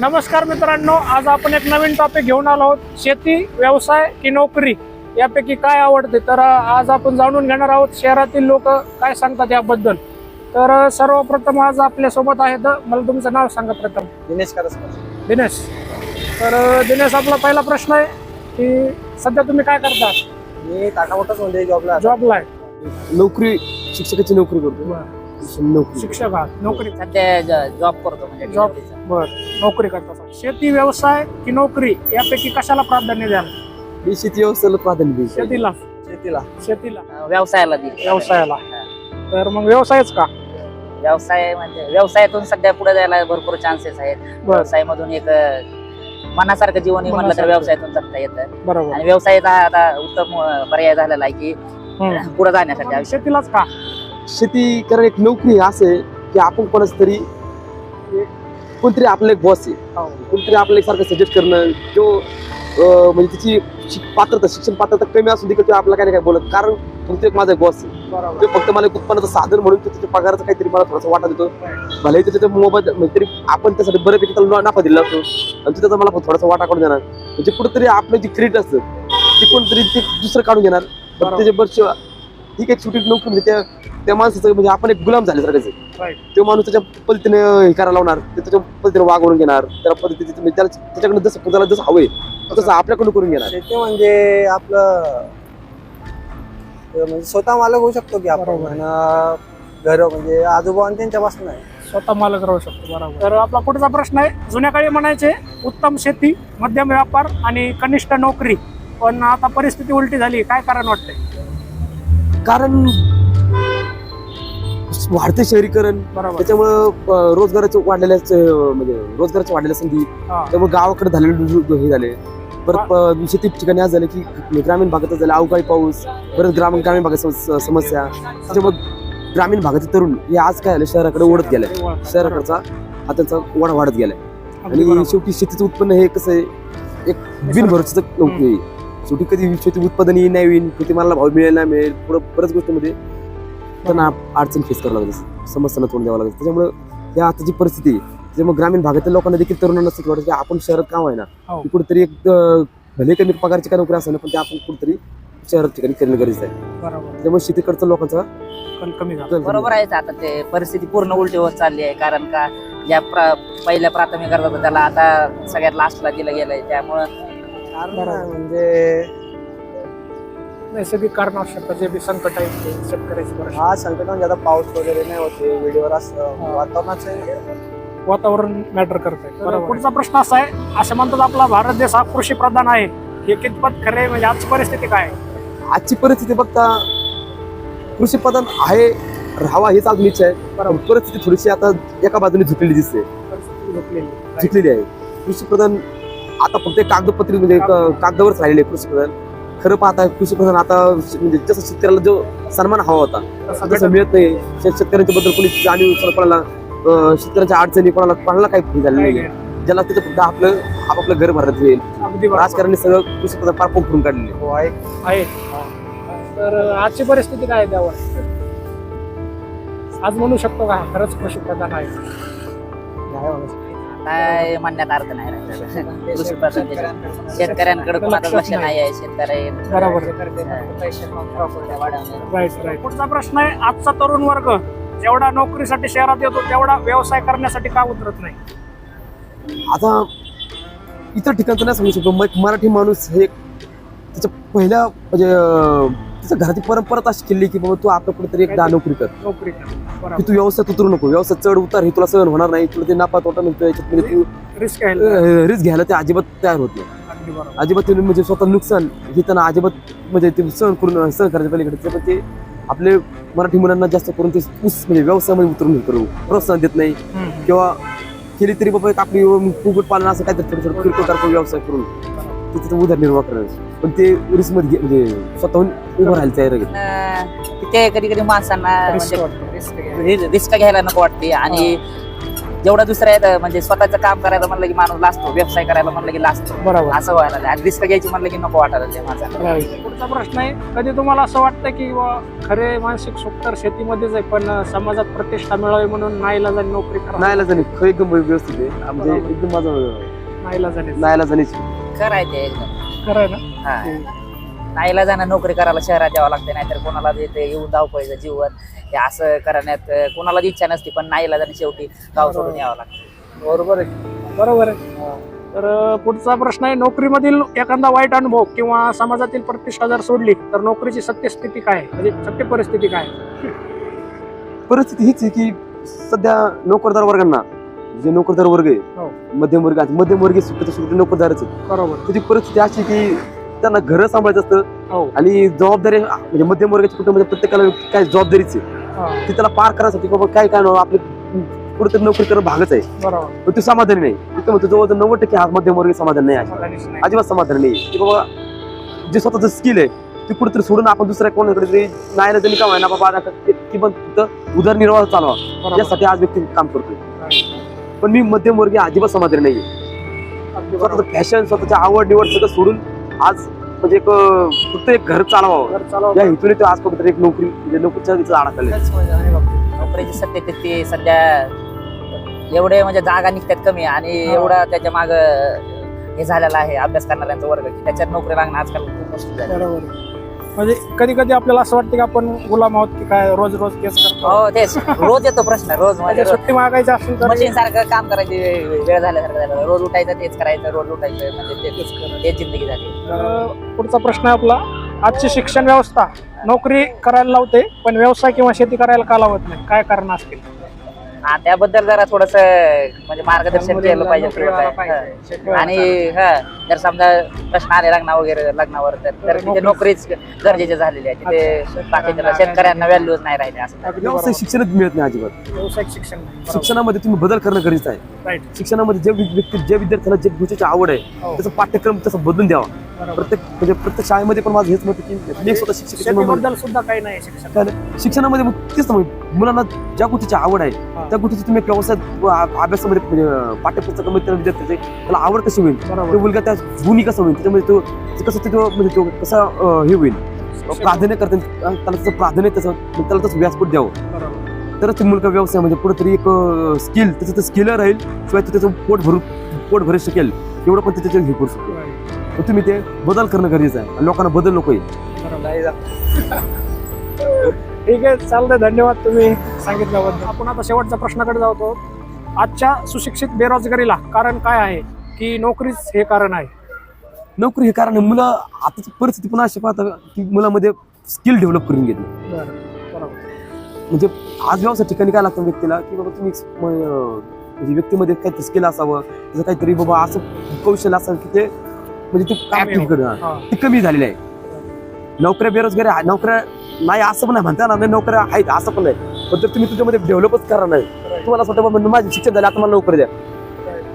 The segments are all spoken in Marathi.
नमस्कार मित्रांनो आज आपण एक नवीन टॉपिक घेऊन आलो आहोत शेती व्यवसाय की नोकरी? यापैकी काय आवडते? तर आज आपण जाणून घेणार आहोत शहरातील लोक काय सांगतात याबद्दल. तर सर्वप्रथम आज आपल्यासोबत आहेत मला तुमचं नाव सांगा प्रथम. दिनेश करसकर. दिनेश. तर दिनेश आपला पहिला प्रश्न आहे की सध्या तुम्ही काय करता? मी टाटा मोटर्समध्ये जॉबला. जॉबला आहे. नोकरी शिक्षकाची नोकरी करतो. शिक्षक आहात नोकरी. सध्या जॉब करतो म्हणजे चा. बर. नोकरी करता. शेती व्यवसाय की नोकरी यापैकी कशाला प्राधान्य द्याल? मी शेती व्यवस्थेला प्राधान्य देईल शेतीला. शेतीला. शेतीला. व्यवसायाला दिली व्यवसायाला. तर मग व्यवसायच का? व्यवसाय म्हणजे व्यवसायातून सध्या पुढे जायला भरपूर चान्सेस आहेत. बर. व्यवसायामधून एक अं, मनासारखं जीवन म्हणलं तर मनासारखं. व्यवसायातून जगता येतं. बरोबर. आणि व्यवसायाचा हा आता उत्तम अं, पर्याय झालेला आहे की हम्म. पुढे जाण्यासाठी शेतीलाच का? शेती कारण एक नोकरी असं आहे की आपण कोणाच तरी कोणतरी आपलं एक बॉस आहे. हो. कोणतरी आपल्याला एक सारखं सजेस्ट करणं जो म्हणजे तिची शिक- पात्रता शिक्षण पात्रता कमी असून देखील तो आपल्याला काय नाही काय बोलत. कारण फक्त एक माझा बॉस आहे तो फक्त मला एक उत्पन्नाचं साधन म्हणून तो त्याच्या पगाराचं काहीतरी मला थोडासा वाटा देतो. भले त्याच्या मोबाईल म्हणजे तरी आपण त्यासाठी बऱ्यापैकी त्याला नफा दिला असतो. आणि त्याचा मला थोडासा वाटा काढून देणार. म्हणजे कुठेतरी आपलं जे क्रेडिट असतं ते कोणतरी ते दुसरं काढून घेणार पण. त्याच्या बरं ठीक आहे छोटी नोकरी म्हणजे त्या त्या माणसाचं म्हणजे आपण एक गुलाम झाले सारखं Right. तो माणूस त्याच्या पद्धतीने हे करायला लावणार ते त्याच्या पद्धतीने वागवून घेणार त्याला पद्धतीने म्हणजे त्याला त्याच्याकडनं जसं त्याला जसं हवंय तसं आपल्याकडून करून घेणार. शेती म्हणजे आपलं म्हणजे स्वतः मालक होऊ शकतो की आपण. घर म्हणजे आजोबा आणि त्यांच्यापासून आहे. स्वतः मालक राहू शकतो बरोबर. तर आपला पुढचा प्रश्न आहे जुन्या काळी म्हणायचे उत्तम शेती मध्यम व्यापार आणि कनिष्ठ नोकरी. पण आता परिस्थिती उलटी झाली काय कारण वाटतंय? कारण वाढते शहरीकरण बरोबर. त्याच्यामुळं अं, रोजगाराचे वाढलेल्या म्हणजे रोजगाराच्या वाढलेल्या संधी. त्यामुळे गावाकडे झालेले हे झाले. परत शेती ठिकाणी आज झालं की ग्रामीण भागात झालं अवकाळी पाऊस परत ग्रामीण ग्रामीण भागात सम- समस्या. त्याच्यामुळे ग्रामीण भागाचे तरुण हे आज काय झालं शहराकडे ओढत गेलाय शहराकडचा हा त्यांचा ओढा वाढत गेलाय. आणि. शेवटी शेतीचं उत्पन्न हे कसं आहे एक बिनभरोचं शेवटी कधी शेती उत्पादन येईल नाही होईल? किती मला भाव मिळेल नाही मिळेल? पुढं बऱ्याच गोष्टीमध्ये त्यांना अडचण फेस करावं लागते. समस्यांना तोंड द्यावं लागतं. त्याच्यामुळे या आताची परिस्थिती आहे त्याच्यामुळे ग्रामीण भागातील लोकांना देखील तरुणांना असं वाटतं की आपण शहरात काम आहे ना कुठेतरी एक भले कमी पगारची काय नोकरी असेल ना, पण ते आपण कुठेतरी शहरात ठिकाणी करणं गरजेचं आहे. बरोबर. त्यामुळे शेतीकडचा लोकांचा कमी बरोबर आहे आता ते परिस्थिती पूर्ण उलटी होत चालली आहे कारण का ज्या प्र- पहिल्या प्राथमिक गरजा त्याला आता सगळ्यात लास्टला दिलं गेलंय. त्यामुळं कारण म्हणजे नैसर्गिक कारण असू शकतात जे बी संकट आहे ते शेतकऱ्याची परिस्थिती. हा संकट म्हणजे आता पाऊस वगैरे नाही होते वेळेवर असं वातावरणाचं वातावरण मॅटर करत आहे पुढचा प्रश्न असा आहे असं म्हणतात आपला भारत देश हा कृषी प्रधान आहे. हे कितपत खरे म्हणजे आजची परिस्थिती काय आहे? आजची परिस्थिती बघता कृषी प्रधान आहे राहावा हेच आज आहे. परिस्थिती थोडीशी आता एका बाजूने झुकलेली दिसते. झुकलेली आहे. कृषी प्रधान आता फक्त एक कागदपत्री म्हणजे एक कागदावरच राहिलेले कृषी प्रधान खरं पाहता कृषी प्रधान आता म्हणजे जसं शेतकऱ्याला जो सन्मान हवा होता तसं मिळत नाही. शेत- शेतकऱ्यांच्या बद्दल कोणी जाणीव कोणाला- शेतकऱ्यांच्या अडचणी कोणाला कोणाला काही हे झालं नाही. ज्याला तिथं फक्त आपलं आपापलं घर भरत येईल. राजकारणी सगळं कृषी प्रधान पार करून काढलेले हो आहे. आहे तर आजची परिस्थिती काय आहे त्यावर? आज म्हणू शकतो का खरंच कृषी प्रधान आहे? नाही म्हणू शकत. काय म्हणण्यात अर्थ नाही. कृषी प्रधान. शेतकऱ्यांकडे कोणाचं लक्ष नाही. आहे शेतकरी बरोबर. वाढवणे राईट राईट पुढचा प्रश्न आहे आजचा तरुण वर्ग जेवढा नोकरीसाठी शहरात येतो तेवढा व्यवसाय करण्यासाठी का उतरत नाही? आता इतर ठिकाणचं नाही सांगू शकतो मग मराठी माणूस हे त्याच्या पहिल्या म्हणजे अं, त्याच्या घराची परंपराच अशी केली की बाबा तू आपल्या कुठेतरी एकदा नोकरी कर. नोकरी कर. की तू व्यवसायात उतरू नको व्यवसाय चढ उतार हे तुला सहन होणार नाही. तुला ते नापा तोटा मिळतो याच्यात तू रिस्क रिस्क घ्यायला ते अजिबात तयार होत नाही. अजिबात म्हणजे स्वतः नुकसान हे त्यांना अजिबात म्हणजे ते सहन करून सहन करायच्या पलीकडे. ते पण ते आपले मराठी मुलांना जास्त करून ते ऊस म्हणजे व्यवसायामध्ये उतरून करू प्रोत्साहन देत नाही. किंवा केली तरी बाबा एक आपली कुकुट पालन असं काहीतरी थोडं थोडं कारकोळ व्यवसाय करून. तिथे उदरनिर्वाह करायचं. पण ते रिस्कमध्ये घे- म्हणजे स्वतःहून उभं राहायला तयार ते कधी कधी माणसांना रिस्क म्हणजे. रिस्क घ्यायला. नको वाटते. आणि जेवढा दुसऱ्या आहेत, म्हणजे स्वतःचं काम करायचं म्हणलं की माणूस लाजतो व्यवसाय करायला म्हणलं की लाजतो. बरोबर. असं व्हायला लागलं. आणि रिस्क घ्यायची म्हणलं की नको वाटायला लागले माझा. पुढचा प्रश्न आहे कधी तुम्हाला असं वाटतं की बुवा खरे मानसिक सुख तर शेतीमध्येच आहे पण समाजात प्रतिष्ठा मिळावी म्हणून नाईला नोकरी करा नाहीला जाणे खरं एकदम व्यवस्थित आहे. म्हणजे बरोबर. एकदम माझं नाईला जाणे. नाहीला जाण्याची खरं आहे ते एकदम. खरं आहे ना. हा. नाईला जाणं नोकरी करायला शहरात यावं लागते नाहीतर कोणाला येते येऊन धावपळीचं जीवन हे असं करण्यात अं, कोणालाच इच्छा नसते पण नाईला जाणं शेवटी गाव सोडून यावं लागतं बरोबर आहे. बरोबर आहे. तर अं, पुढचा प्रश्न आहे नोकरीमधील एखादा वाईट अनुभव किंवा समाजातील प्रतिष्ठा जर सोडली तर नोकरीची सत्यस्थिती काय आहे? म्हणजे सत्य परिस्थिती काय आहे? परिस्थिती हीच आहे की सध्या नोकरदार वर्गांना जे नोकरदार वर्ग हो. आहे मध्यम वर्ग मध्यम वर्गीय सुटत नोकरदारच. आहे बरोबर त्याची परिस्थिती अशी की त्यांना घर सांभाळायचं असतं हो. आणि जबाबदारी म्हणजे मध्यम वर्गाच्या कुटुंबामध्ये प्रत्येकाला काय जबाबदारीच आहे. हा, ती त्याला पार करायसाठी बाबा काय काय आपले कुठेतरी नोकरी करणं भागच आहे. पण ते समाधानी नाही. तिथं म्हणतो जवळ नव्वद टक्के हा मध्यम वर्गीय समाधान नाही. अजिबात समाधान नाही. की बाबा जे स्वतःचं स्किल आहे ते कुठेतरी सोडून आपण दुसऱ्या कोणाकडे तरी नाही ना त्यांनी का ना बाबा फक्त उदरनिर्वाह चालवा. यासाठी आज व्यक्ती काम करतोय. पण मी मध्यम वर्गीय अजिबात समाधानी नाही स्वतःचं. फॅशन स्वतःची आवड निवड सगळं सोडून आज म्हणजे एक फक्त एक घर चालवावं. या हेतूने तो आज कुठेतरी एक नोकरी म्हणजे नोकरीच्या अडकले नोकरीची सत्य ते- सध्या एवढे म्हणजे जागा निघतात कमी आणि. एवढा त्याच्या माग हे झालेला आहे अभ्यास करणाऱ्यांचा वर्ग की त्याच्यात नोकरी लागणं आजकाल खूप मुश्किल झालं. म्हणजे कधी कधी आपल्याला असं वाटतं की आपण गुलाम आहोत की काय रोज रोज केस करतो. हो तेच. रोज येतो प्रश्न रोज म्हणजे सुट्टी मागायची असेल तर मशीन सारखं काम करायची वेळ झाल्यासारखं झालं. रोज उठायचं तेच करायचं रोज उठायचं म्हणजे तेच. तेच जिंदगी झाली. तर पुढचा प्रश्न आहे आपला. आजची शिक्षण व्यवस्था नोकरी करायला लावते पण व्यवसाय किंवा शेती करायला का लावत नाही? काय कारण असतील? हा त्याबद्दल जरा थोडस म्हणजे मार्गदर्शन केलं पाहिजे. आणि हा जर समजा प्रश्न आले लग्ना वगैरे लग्नावर तर तर तिथे नोकरीच गरजेचे झालेली आहे तिथे बाकीच्या शेतकऱ्यांना व्हॅल्यूच नाही राहिले असं अगदी व्यवसाय बरोबर. शिक्षणच मिळत नाही अजिबात व्यावसायिक शिक्षण. शिक्षणामध्ये तुम्ही बदल करणं गरजेचं आहे. शिक्षणामध्ये जे व्यक्ती ज्या विद्यार्थ्याला जे गोष्टीची आवड आहे हो. त्याचं पाठ्यक्रम तसं बदलून द्यावा. प्रत्येक म्हणजे प्रत्येक शाळेमध्ये पण माझं हेच मत की मी स्वतः शिक्षक म्हणून शेतीबद्दल सुद्धा काही नाही शिक्षण? शिक्षणामध्ये तेच मुलांना ज्या गोष्टीची आवड आहे हा. त्या गोष्टीची तुम्ही व्यवसाय व आ- अभ्यासामध्ये म्हणजे अं, पाठ्यपुस्तकामध्ये त्या विद्यार्थ्याचे त्याला आवड कशी होईल? तो मुलगा त्या गुणी कसा होईल? त्याच्यामध्ये तो ते कसं ते तो म्हणजे तो कसा हे होईल? प्राधान्य करते त्याला त्याचं प्राधान्य त्याचं त्याला तसं व्यासपीठ द्यावं. तरच ते मुलगा व्यवसाय म्हणजे कुठेतरी एक स्किल त्याचं ते स्किल राहील शिवाय तो त्याचं पोट भरून पोट भरू शकेल. एवढं पण त्याच्यात हे करू शकतो. तर तुम्ही ते बदल करणं गरजेचं आहे. लोकांना बदल नको आहे. ठीक आहे चालतंय. धन्यवाद तुम्ही सांगितल्याबद्दल. आपण आता शेवटच्या प्रश्नाकडे जातो. आजच्या सुशिक्षित बेरोजगारीला कारण काय आहे? की नोकरीच हे कारण आहे. नोकरी हे कारण आहे. मुलं आताची परिस्थिती पण अशी पाहता की मुलामध्ये स्किल डेव्हलप करून घेतली बरं बरोबर. म्हणजे आज व्यवसाय ठिकाणी काय लागतं व्यक्तीला? की बाबा तुम्ही म, अं, म्हणजे व्यक्तीमध्ये काहीतरी स्किल असावं त्याचं काहीतरी बाबा असं कौशल्य असावं की ते म्हणजे ते कमी ऍक्टिव्ह करणं. हा. ती कमी झालेली आहे. नोकऱ्या बेरोजगारी आहे. नोकऱ्या नाही असं पण नाही म्हणता नाही नोकऱ्या आहेत असं पण नाही पण जर तुम्ही तुझ्यामध्ये डेव्हलपच करणार नाही तुम्हाला वाटतं बाबा माझे शिक्षण झाले आता मला नोकरी द्या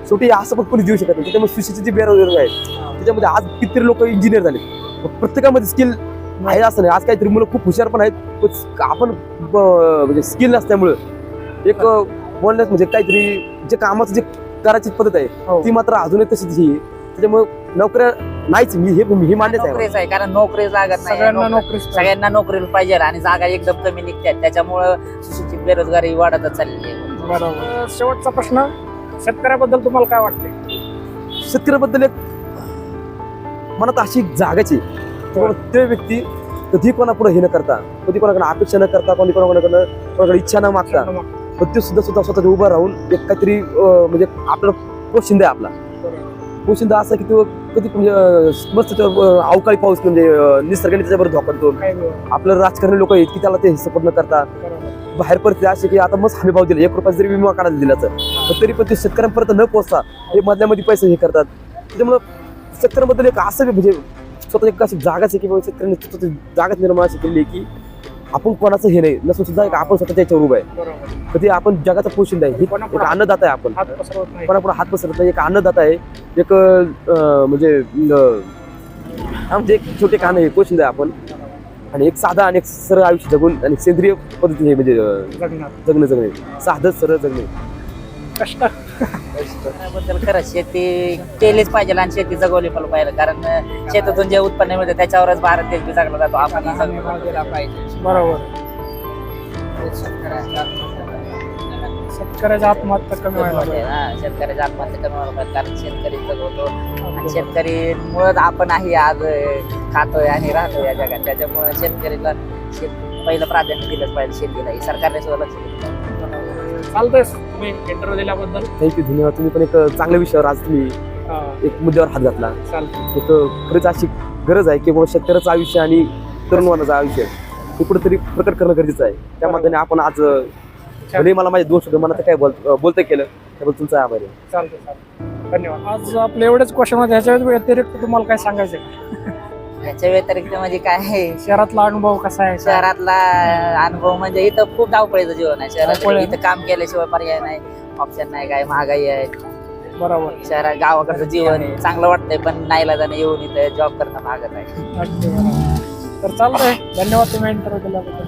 शेवटी असं पण कोणी देऊ शकत नाही त्याच्यामुळे सुशिक्षित जे बेरोजगार आहेत त्याच्यामध्ये आज कितीतरी लोक इंजिनियर झाले प्रत्येकामध्ये स्किल आहे असं नाही आज काहीतरी मुलं खूप हुशार पण आहेत पण आपण म्हणजे स्किल नसल्यामुळं एक अं, बोलण्यात म्हणजे काहीतरी जे कामाचं जे करायची पद्धत आहे हो. ती मात्र अजूनही तशीच ही आहे. त्याच्यामुळे नोकऱ्या नाहीच मी हे हे मान्यच आहे. नोकरीच आहे कारण नोकरी लागत नाही. सगळ्यांना नोकरी- नोकरीच पाहिजे. सगळ्यांना नोकरी पाहिजे आणि जागा एकदम कमी निघतात त्याच्यामुळं सुशिक्षित बेरोजगारी वाढतच चालली आहे. बरोबर. शेवटचा प्रश्न शेतकऱ्याबद्दल तुम्हाला काय वाटते शेतकऱ्याबद्दल एक मनात अशी एक जागाची ते व्यक्ती कधी कोणापुढे हे न करता कधी कोणाकडे अपेक्षा न करता कोणी कोणाकडे कोणाकडे इच्छा न मागता पण ते सुद्धा सुद्धा स्वतःच्या उभं राहून एक काहीतरी अं, म्हणजे आपला पोशिंदा आहे आपला. पोशिंदा असा की तो कधी म्हणजे मस्त तो, अं, अवकाळी पाऊस म्हणजे निसर्गाने त्याच्याबरोबर धोका देतो. काय आपलं राजकारणी लोक आहेत की त्याला ते सपोर्ट न करता बाहेर परिस्थिती अशी की आता मस्त हमी भाव दिला. एक रुपया जरी विमा काढायला पण तरी पण ते शेतकऱ्यांपर्यंत न पोहोचता हे मधल्यामध्ये पैसे हे करतात. त्याच्यामुळं शेतकऱ्यांबद्दल एक असं म्हणजे स्वतः एक अशी जागाच आहे की शेतकऱ्यांनी स्वतःची जागाच निर्माण अशी केली की आपण कोणाचं हे नाही. नसून सुद्धा एक आपण स्वतःच्या याच्यावर उभं आहे. कधी आपण जगाचा पोषण आहे एक अन्नदाता आहे आपण. कोणापुढे हात पसरत नाही. एक अन्नदाता आहे. एक म्हणजे म्हणजे एक छोटे कान आहे. पोषण आहे आपण. आणि एक साधा आणि एक सरळ आयुष्य जगून आणि सेंद्रिय पद्धती हे म्हणजे जगणं जगणे. साधं सरळ जगणे. कष्ट. बद्दल खरंच शेती केलीच पाहिजे आणि शेती जगवली पण पाहिजे. कारण शेतातून जे उत्पन्न मिळतं त्याच्यावरच भारत देश जगला जातो. आपण पाहिजे. बरोबर. शेतकऱ्याच्या आत्महत्या कमी व्हायला पाहिजे. शेतकऱ्याची आत्महत्या कमी व्हायला पाहिजे. कारण शेतकरी जगवतो. आणि शेतकरी मुळेच आपण आहे आज अं, खातोय आणि राहतोय या जगात. त्याच्यामुळे शेतकरीला शेत पहिलं प्राधान्य दिलंच पाहिजे शेतीला. हे सरकारने सुद्धा लक्ष दिलं पाहिजे. चालतंय. तुम्ही इंटरव्ह्यू दिल्याबद्दल? थँक्यू धन्यवाद. तुम्ही पण एक चांगल्या विषयावर आज तुम्ही एक मुद्द्यावर हात घातला. एक खरंच अशी गरज आहे की बाबा शेतकऱ्याचं आयुष्य आणि तरुणवानाचं आयुष्य हे कुठेतरी प्रकट करणं गरजेचं आहे. त्या माध्यमाने आपण आज भले मला माझे दोन शब्द मनात काय बोल बोलता केलं त्याबद्दल तुमचा आभार आहे. चालतंय चालतंय. धन्यवाद. आज आपले एवढेच क्वेश्चन ह्याच्या व्यतिरिक्त तुम्हाला काय सांगायचं आहे? याच्या व्यतिरिक्त म्हणजे काय आहे? शहरातला अनुभव कसा आहे? शहरातला अनुभव म्हणजे इथं खूप धावपळीचं जीवन आहे. शहरात आहे. इथं काम केल्याशिवाय पर्याय नाही. ऑप्शन नाही काय महागाई आहे. बरोबर. शहरात गावाकडचं जीवन चांगलं वाटतंय पण नाहीला जाणं येऊन इथं जॉब करणं भागत आहे. अगदी बरोबर. तर चालतंय. धन्यवाद तुम्ही इंटरव्ह्यू दिल्याबद्दल